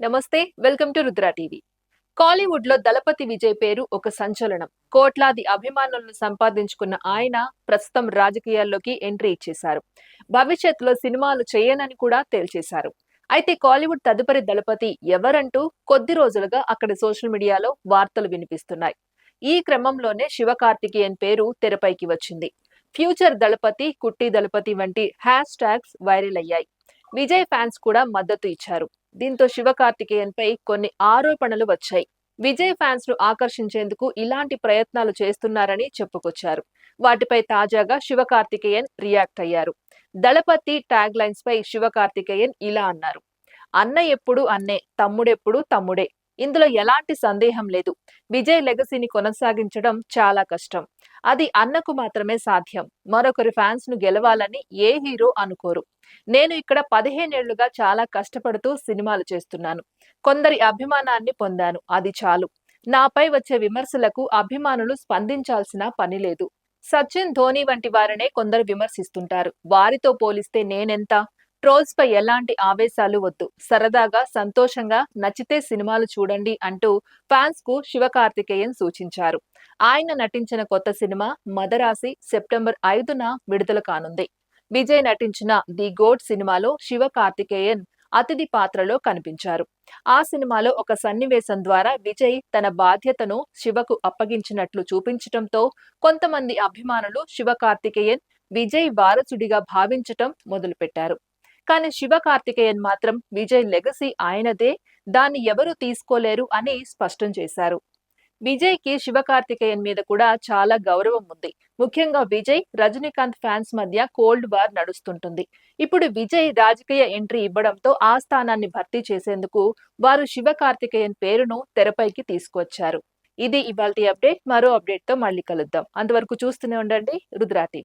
నమస్తే welcome to Rudra TV. కాలీవుడ్లో దళపతి విజయ్ పేరు ఒక సంచలనం. కోట్లాది అభిమానులను సంపాదించుకున్న ఆయన ప్రస్తుతం రాజకీయాల్లోకి ఎంట్రీ ఇచ్చేశారు. భవిష్యత్తులో సినిమాలు చేయనని కూడా తేల్చేశారు. అయితే కాలీవుడ్ తదుపరి దళపతి ఎవరంటూ కొద్ది రోజులుగా అక్కడ సోషల్ మీడియాలో వార్తలు వినిపిస్తున్నాయి. ఈ క్రమంలోనే శివకార్తికేయన్ పేరు తెరపైకి వచ్చింది. ఫ్యూచర్ దళపతి కుట్టి దళపతి వంటి హ్యాష్ ట్యాగ్స్ వైరల్ అయ్యాయి. విజయ్ ఫ్యాన్స్ కూడా మద్దతు ఇచ్చారు. దీంతో శివకార్తికేయన్ పై కొన్ని ఆరోపణలు వచ్చాయి. విజయ్ ఫ్యాన్స్ను ఆకర్షించేందుకు ఇలాంటి ప్రయత్నాలు చేస్తున్నారని చెప్పుకొచ్చారు. వాటిపై తాజాగా శివకార్తికేయన్ రియాక్ట్ అయ్యారు. దళపతి ట్యాగ్ లైన్స్ పై శివకార్తికేయన్ ఇలా అన్నారు. అన్న ఎప్పుడు అన్నే తమ్ముడెప్పుడు తమ్ముడే. ఇందులో ఎలాంటి సందేహం లేదు. విజయ్ లెగసీని కొనసాగించడం చాలా కష్టం. అది అన్నకు మాత్రమే సాధ్యం. మరొకరి ఫ్యాన్స్ను గెలవాలని ఏ హీరో అనుకోరు. నేను ఇక్కడ పదిహేనేళ్ళుగా చాలా కష్టపడుతూ సినిమాలు చేస్తున్నాను. కొందరి అభిమానాన్ని పొందాను. అది చాలు. నాపై వచ్చే విమర్శలకు అభిమానులు స్పందించాల్సిన పని లేదు. సచిన్ ధోని వంటి వారినే కొందరు విమర్శిస్తుంటారు. వారితో పోలిస్తే నేనెంత? ట్రోల్స్ పై ఎలాంటి ఆవేశాలు వద్దు. సరదాగా సంతోషంగా నచ్చితే సినిమాలు చూడండి అంటూ ఫ్యాన్స్కు శివకార్తికేయన్ సూచించారు. ఆయన నటించిన కొత్త సినిమా మదరాసి సెప్టెంబర్ ఐదున విడుదల కానుంది. విజయ్ నటించిన ది గోడ్ సినిమాలో శివ కార్తికేయన్ అతిథి పాత్రలో కనిపించారు. ఆ సినిమాలో ఒక సన్నివేశం ద్వారా విజయ్ తన బాధ్యతను శివకు అప్పగించినట్లు చూపించటంతో కొంతమంది అభిమానులు శివకార్తికేయన్ విజయ్ వారసుడిగా భావించటం మొదలుపెట్టారు. కానీ శివ కార్తికేయన్ మాత్రం విజయ్ లెగసీ ఆయనదే దాన్ని ఎవరు తీసుకోలేరు అని స్పష్టం చేశారు. విజయ్కి కార్తికేయన్ మీద కూడా చాలా గౌరవం ఉంది. ముఖ్యంగా విజయ్ రజనీకాంత్ ఫ్యాన్స్ మధ్య కోల్డ్ వార్ నడుస్తుంటుంది. ఇప్పుడు విజయ్ రాజకీయ ఎంట్రీ ఇవ్వడంతో ఆ స్థానాన్ని భర్తీ చేసేందుకు వారు శివ కార్తికేయన్ పేరును తెరపైకి తీసుకొచ్చారు ఇది ఇవాళ అప్డేట్. మరో అప్డేట్తో మళ్ళీ కలుద్దాం. అంతవరకు చూస్తూనే ఉండండి. రుద్రాటి.